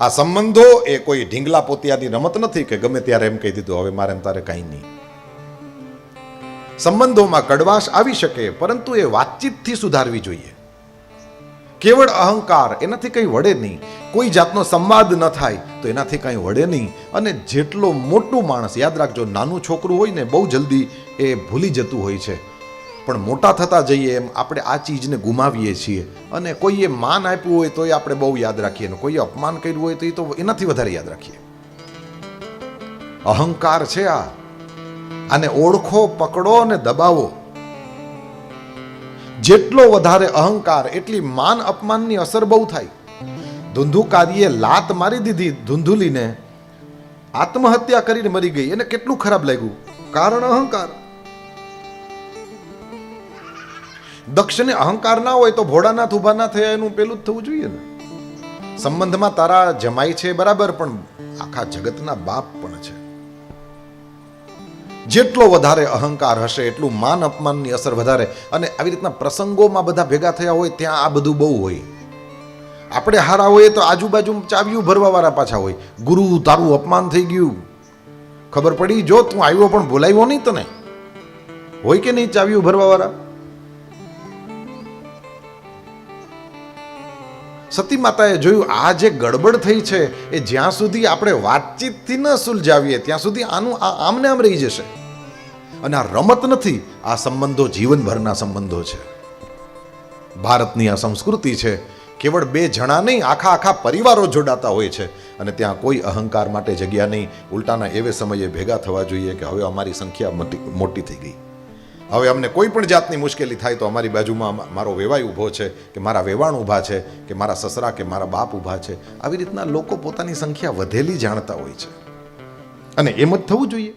આ સંબંધો એ કોઈ ઢીંગલા પોતિયાની રમત નથી કે ગમે ત્યારે એમ કહી દીધું, હવે મારે તારે કાંઈ નહીં. સંબંધોમાં કડવાશ આવી શકે, પરંતુ એ વાતચીતથી સુધારવી જોઈએ. કેવળ અહંકાર એનાથી કંઈ વળે નહીં. કોઈ જાતનો સંવાદ ન થાય તો એનાથી કંઈ વળે નહીં. અને જેટલો મોટું માણસ, યાદ રાખજો, નાનું છોકરું હોય ને બહુ જલ્દી એ ભૂલી જતું હોય છે. પણ મોટા થતા જઈએ એમ આપણે આ ચીજને ગુમાવીએ છીએ. અને કોઈએ માન આપ્યું હોય તો એ આપણે બહુ યાદ રાખીએ અને કોઈએ અપમાન કર્યું હોય તો એ તો એનાથી વધારે યાદ રાખીએ. અહંકાર છે આ. આને ઓળખો, પકડો અને દબાવો. જેટલો વધારે અહંકાર, એટલી માન અપમાનની અસર બહુ થાય. ધુંધુકારીએ લાત મારી દીધી ધુંધુલીને. આત્મહત્યા કરીને મરી ગઈ. એને કેટલું ખરાબ લાગ્યું? કારણ અહંકાર. દક્ષને અહંકાર ના હોય તો ભોળાનાથ ઊભા ના થયા એનું પેલું જ થવું જોઈએ ને. સંબંધમાં તારા જમાય છે બરાબર, પણ આખા જગતના બાપ પણ છે. જેટલો વધારે અહંકાર હશે, એટલું માન અપમાનની અસર વધારે. અને આવી રીતના પ્રસંગોમાં બધા ભેગા થયા હોય, ત્યાં આ બધું બહુ હોય. આપણે હારા હોઈએ તો આજુબાજુ ચાવ્યું ભરવા વાળા પાછા હોય. ગુરુ, તારું અપમાન થઈ ગયું. ખબર પડી? જો તું આવ્યો પણ બોલાવ્યો નહીં તને. હોય કે નહીં ચાવ્યું ભરવા સતી માતાએ જોયું, આ જે ગડબડ થઈ છે, એ જ્યાં સુધી આપણે વાતચીતથી ન સુલઝાવીએ, ત્યાં સુધી આનું આ આમને આમ રહી જશે. અને આ રમત નથી, આ સંબંધો જીવનભરના સંબંધો છે. ભારતની આ સંસ્કૃતિ છે, કેવળ બે જણા નહીં, આખા આખા પરિવારો જોડાતા હોય છે. અને ત્યાં કોઈ અહંકાર માટે જગ્યા નહીં. ઉલટાના એવે સમયે ભેગા થવા જોઈએ કે હવે અમારી સંખ્યા મોટી મોટી થઈ ગઈ. હવે અમને કોઈ પણ જાતની મુશ્કેલી થાય તો અમારી બાજુમાં મારો વેવાય ઊભો છે કે મારા વેવાણ ઊભા છે કે મારા સસરા કે મારા બાપ ઊભા છે. આવી રીતના લોકો પોતાની સંખ્યા વધેલી જાણતા હોય છે. અને એમ જ થવું જોઈએ.